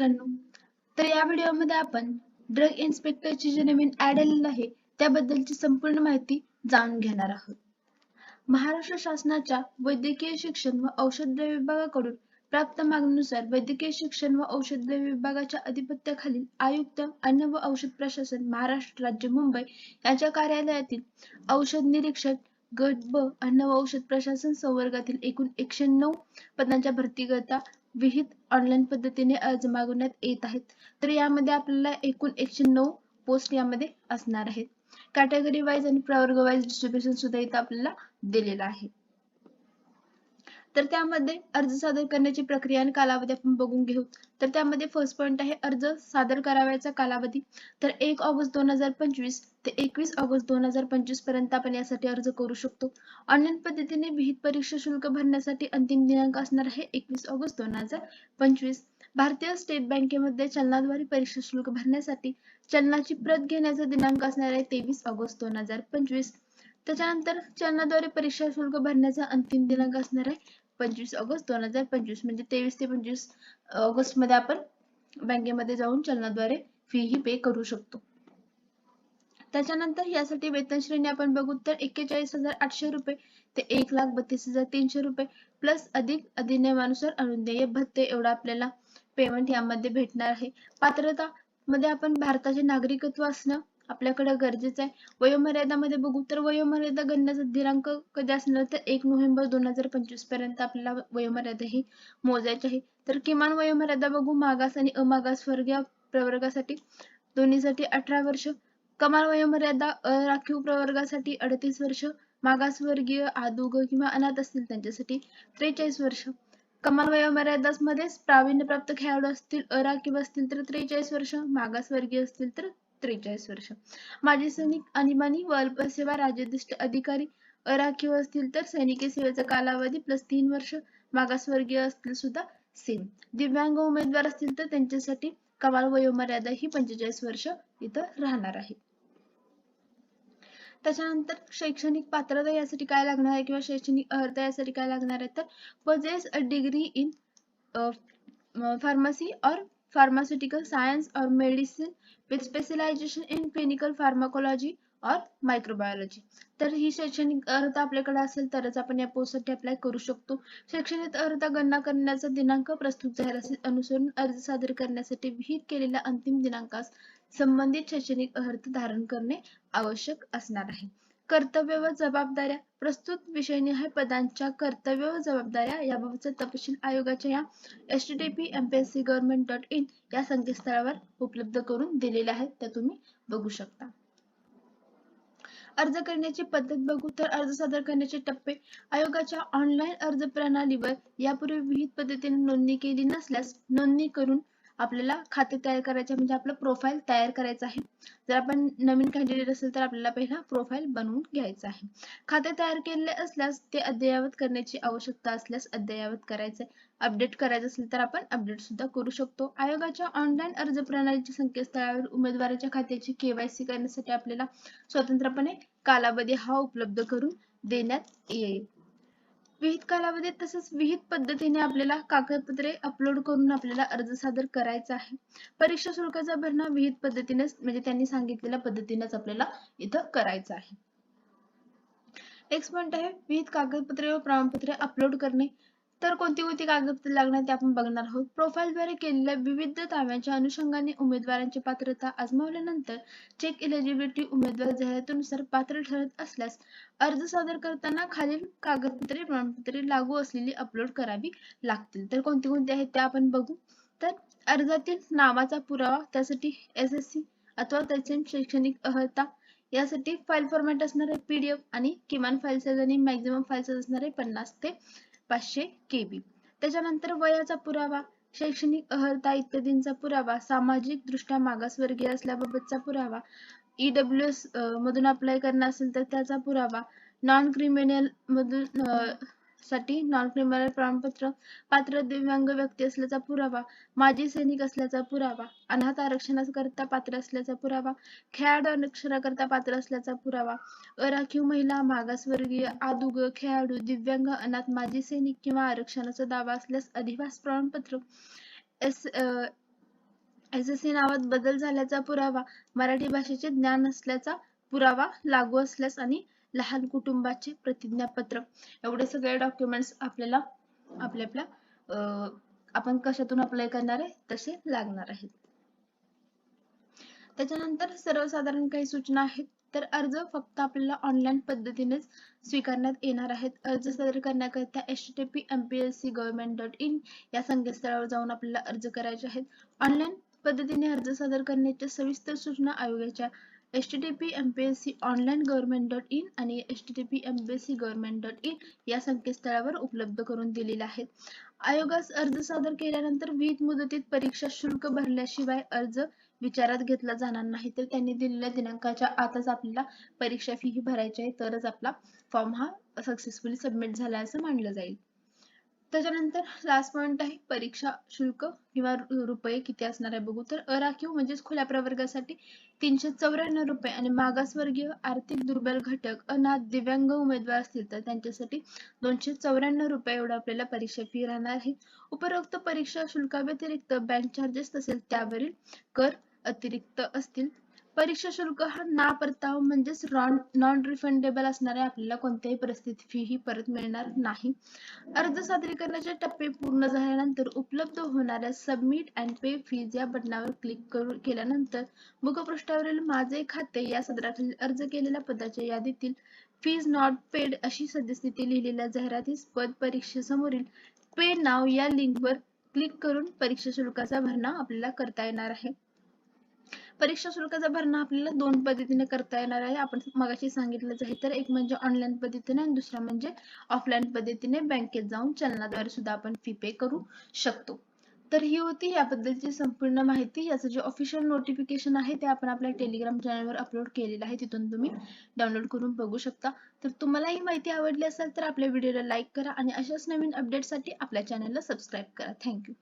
मित्रांनो तर या व्हिडिओमध्ये आपण ड्रग इन्स्पेक्टरची जे नवीन ऍड आलेलं आहे त्याबद्दलची संपूर्ण माहिती जाणून घेणार आहोत. महाराष्ट्र शासनाच्या वैद्यकीय शिक्षण व औषध विभागाकडून प्राप्त मागणीनुसार वैद्यकीय शिक्षण व औषध विभागाच्या अधिपत्याखालील आयुक्त अन्न व औषध प्रशासन महाराष्ट्र राज्य मुंबई यांच्या कार्यालयातील औषध निरीक्षक गट ब अन्न व औषध प्रशासन संवर्गातील एकूण एकशे नऊ पदांच्या भरतीकरता विहित ऑनलाईन पद्धतीने अर्ज मागवण्यात येत आहेत. तर यामध्ये आपल्याला एकूण एकशे नऊ पोस्ट यामध्ये असणार आहेत. कॅटेगरी वाईज आणि प्रवर्ग वाईज डिस्ट्रीब्युशन सुद्धा इथं आपल्याला दिलेलं आहे. तर त्यामध्ये अर्ज सादर करण्याची प्रक्रिया आणि कालावधी आपण बघून घेऊ. तर त्यामध्ये फर्स्ट पॉईंट आहे अर्ज सादर करावयाचा कालावधी. तर एक ऑगस्ट दोन हजार पंचवीस ते एकवीस ऑगस्ट दोन हजार पंचवीसपर्यंत आपण यासाठी अर्ज करू शकतो. ऑनलाईन पद्धतीने विहित परीक्षा शुल्क भरण्यासाठी अंतिम दिनांक असणार आहे एकवीस ऑगस्ट दोन हजार पंचवीस. भारतीय स्टेट बँकेमध्ये चलनाद्वारे परीक्षा शुल्क भरण्यासाठी चलनाची प्रत घेण्याचा दिनांक असणार आहे तेवीस ऑगस्ट दोन हजार पंचवीस. त्याच्यानंतर चलनाद्वारे परीक्षा शुल्क भरण्याचा अंतिम दिनांक असणार आहे पंचवीस ऑगस्ट दोन हजार पंचवीस म्हणजे तेवीस ते पंचवीस ऑगस्टमध्ये आपण बँकेमध्ये जाऊन चलनाद्वारे फी ही पे करू शकतो. त्याच्यानंतर यासाठी वेतन श्रेणी आपण बघू तर एक्केचाळीस हजार आठशे रुपये ते एक लाख बत्तीस हजार तीनशे रुपये प्लस अधिक अधिनियमानुसार अनुदेय भत्ते एवढा आपल्याला पेमेंट यामध्ये भेटणार आहे. पात्रता मध्ये आपण भारताचे नागरिकत्व असणं आपल्याकडे गरजेचं आहे. वयोमर्यादामध्ये बघू तर वयोमर्यादा गणण्याचा दिनांक कधी असणार तर एक नोव्हेंबर दोन हजार पंचवीसपर्यंत आपल्याला वयोमर्यादा ही मोजायची आहे. तर किमान वयोमर्यादा बघू मागास आणि अमागास वर्गीय प्रवर्गासाठी दोन्हीसाठी अठरा वर्ष. कमाल वयोमर्यादा राखीव प्रवर्गासाठी अडतीस वर्ष. मागासवर्गीय आदुग किंवा अनाथ असतील त्यांच्यासाठी त्रेचाळीस वर्ष. कमाल वयोमर्यादामध्ये प्रावीण्यप्राप्त खेळाडू असतील अराखीव असतील तर त्रेचाळीस वर्ष. मागासवर्गीय असतील तर त्रेचाळीस वर्ष. माजी सैनिक आणीबाणी व अल्पसेवा राज्याधिष्ठ अधिकारी अराखीव असतील तर सैनिकी सेवेचा कालावधी प्लस तीन वर्ष मागासवर्गीय असतील सुद्धा सेम दिव्यांग उमेदवार असतील तर त्यांच्यासाठी कमाल वयोमर्यादा ही पंचेचाळीस वर्ष इथं राहणार आहे. त्याच्यानंतर शैक्षणिक पात्रता यासाठी काय लागणार आहे किंवा शैक्षणिक अर्हता यासाठी काय लागणार आहे तर possess a degree in pharmacy और pharmaceutical science or medicine with specialization in clinical pharmacology or microbiology. तर ही शैक्षणिक अर्हता आपल्याकडे असेल तरच आपण या पोस्टसाठी अप्लाय करू शकतो. शैक्षणिक अर्हता गणना करण्याचा दिनांक प्रस्तुत जाहिराती अनुसरून अर्ज सादर करण्यासाठी विहित केलेल्या अंतिम दिनांकास संबंधित शैक्षणिक अर्हता धारण करणे आवश्यक असणार आहे. कर्तव्य व जबाबदाऱ्या प्रस्तुत विषयनिहाय पदांच्या कर्तव्य व जबाबदाऱ्या याबाबतचा तपशील आयोगाच्या या H T P M P S C government dot in या संकेतस्थळावर उपलब्ध करून दिलेल्या आहेत त्या तुम्ही बघू शकता. अर्ज करण्याची पद्धत बघू तर अर्ज सादर करण्याचे टप्पे आयोगाच्या ऑनलाईन अर्ज प्रणालीवर यापूर्वी विहित पद्धतीने नोंदणी केली नसल्यास नोंदणी करून आपल्याला खाते तयार करायचे म्हणजे आपलं प्रोफाईल तयार करायचं आहे. जर आपण नवीन कॅन्डिडेट असेल तर आपल्याला पहिला प्रोफाईल बनवून घ्यायचं आहे. खाते तयार केले असल्यास ते अद्ययावत करण्याची आवश्यकता असल्यास अद्ययावत करायचे अपडेट करायचं असेल तर आपण अपडेट सुद्धा करू शकतो. आयोगाच्या ऑनलाईन अर्ज प्रणालीच्या संकेतस्थळावर उमेदवाराच्या खात्याची केवायसी करण्यासाठी आपल्याला स्वतंत्रपणे कालावधी हा उपलब्ध करून देण्यात येईल. विहित कालावधीत तसंच विहित पद्धतीने आपल्याला कागदपत्रे अपलोड करून आपल्याला अर्ज सादर करायचा आहे. परीक्षा शुल्काचा भरणा विहित पद्धतीनेच म्हणजे त्यांनी सांगितलेल्या पद्धतीनेच आपल्याला इथं करायचं आहे. नेक्स्ट पॉइंट आहे विहित कागदपत्रे व प्रमाणपत्रे अपलोड करणे. तर कोणती कोणती कागदपत्रे लागणार ते आपण बघणार आहोत. प्रोफाईलद्वारे केलेल्या विविध दाव्यांच्या अनुषंगाने उमेदवारांची पात्रता आजमावल्यानंतर चेक इलिजिबिलिटी उमेदवार जाहिरातीनुसार पात्र ठरत असल्यास अर्ज सादर करताना खालील कागदपत्रे प्रमाणपत्रे लागू असलेली अपलोड करावी लागतील. तर कोणती कोणती आहेत त्या आपण बघू. तर अर्जातील नावाचा पुरावा त्यासाठी एस एस सी अथवा त्याचे शैक्षणिक अर्हता यासाठी फाईल फॉर्मॅट असणारे पीडीएफ आणि किमान फाईल साईज आणि मॅक्झिमम फाईल साईज असणारे पन्नास ते पाचशे केबी. त्याच्यानंतर वयाचा पुरावा शैक्षणिक अर्हता इत्यादींचा पुरावा सामाजिक दृष्ट्या मागासवर्गीय असल्याबाबतचा पुरावा ईडब्ल्यू एस मधून अप्लाय करणं असेल तर त्याचा पुरावा नॉन क्रिमिनल मधून साठी नॉन क्रिमिनल प्रमाणपत्र पात्र दिव्यांग व्यक्ती असल्याचा पुरावा माजी सैनिक असल्याचा पुरावा अनाथ आरक्षणाकरता पात्र असल्याचा पुरावा खेळाडू आरक्षणाकरता पात्र असल्याचा पुरावा अराखीव महिला मागासवर्गीय आदुग खेळाडू दिव्यांग अनाथ माजी सैनिक किंवा आरक्षणाचा दावा असल्यास अधिवास प्रमाणपत्र एस एस एस सी नावात बदल झाल्याचा पुरावा मराठी भाषेचे ज्ञान असल्याचा पुरावा लागू असल्यास आणि लहान कुटुंबाचे प्रतिज्ञापत्र. एवढे सगळे डॉक्युमेंट्स आपल्याला आपल्या आपल्या आपण कशातून अप्लाय करणार आहे? तसे लागणार आहेत. त्याच्यानंतर सर्वसाधारण काही सूचना आहेत. तर अर्ज फक्त आपल्याला ऑनलाईन पद्धतीनेच स्वीकारण्यात येणार आहेत. अर्ज सादर करण्याकरिता H T P M P S C government dot in या संकेतस्थळावर जाऊन आपल्याला अर्ज करायचे आहेत. ऑनलाईन पद्धतीने अर्ज सादर करण्याच्या सविस्तर सूचना आयोगाच्या H T T P M P S C online government dot in आणि H T T P M P S C government dot in या संकेतस्थळावर उपलब्ध करून दिलेल्या आहेत. आयोगास अर्ज सादर केल्यानंतर विहित मुदतीत परीक्षा शुल्क भरल्याशिवाय अर्ज विचारात घेतला जाणार नाही. तर त्यांनी दिलेल्या दिनांकाच्या आताच आपल्याला परीक्षा फी ही भरायची आहे. तरच आपला फॉर्म हा सक्सेसफुली सबमिट झाला असं मानलं जाईल. त्याच्यानंतर लास्ट पॉइंट आहे. परीक्षा शुल्क किंवा रुपये किती असणार आहे बघू. तर अराखीव म्हणजेच खुल्या प्रवर्गासाठी तीनशे चौऱ्याण्णव रुपये आणि मागासवर्गीय आर्थिक दुर्बल घटक अनाथ दिव्यांग उमेदवार असतील तर त्यांच्यासाठी दोनशे चौऱ्याण्णव रुपये एवढं आपल्याला परीक्षा फी राहणार आहे. उपरोक्त परीक्षा शुल्काव्यतिरिक्त बँक चार्जेस तसेच त्यावरील कर अतिरिक्त असतील. परीक्षा शुल्क हा ना परतावा म्हणजेच नॉन रिफंडेबल असणाऱ्या आपल्याला कोणत्याही परिस्थितीत फी ही परत मिळणार नाही. अर्ज सादरीकरणाचे टप्पे पूर्ण झाल्यानंतर उपलब्ध होणाऱ्या सबमिट अँड पे फीज या बटनावर क्लिक करू केल्यानंतर मुखपृष्ठावरील माझे खाते या सदराखाली अर्ज केलेल्या पदाच्या यादीतील फीज नॉट पेड अशी सद्यस्थिती लिहिलेल्या जाहिरातीस पद परीक्षेसमोरील पे नाव या लिंकवर क्लिक करून परीक्षा शुल्काचा भरणा आपल्याला करता येणार आहे. परीक्षा शुल्काचा भरणा आपल्याला दोन पद्धतीने करता येणार आहे. आपण मगाशी सांगितलंच आहे तर एक म्हणजे ऑनलाईन पद्धतीने आणि दुसरा म्हणजे ऑफलाईन पद्धतीने बँकेत जाऊन चलनाद्वारे सुद्धा आपण फी पे करू शकतो. तर ही होती याबद्दलची संपूर्ण माहिती. याचं जे ऑफिशियल नोटिफिकेशन आहे ते आपण आपल्या टेलिग्राम चॅनलवर अपलोड केलेलं आहे. तिथून तुम्ही डाउनलोड करून बघू शकता. तर तुम्हाला ही माहिती आवडली असेल तर आपल्या व्हिडिओला लाईक करा आणि अशाच नवीन अपडेटसाठी आपल्या चॅनलला सबस्क्राईब करा. थँक्यू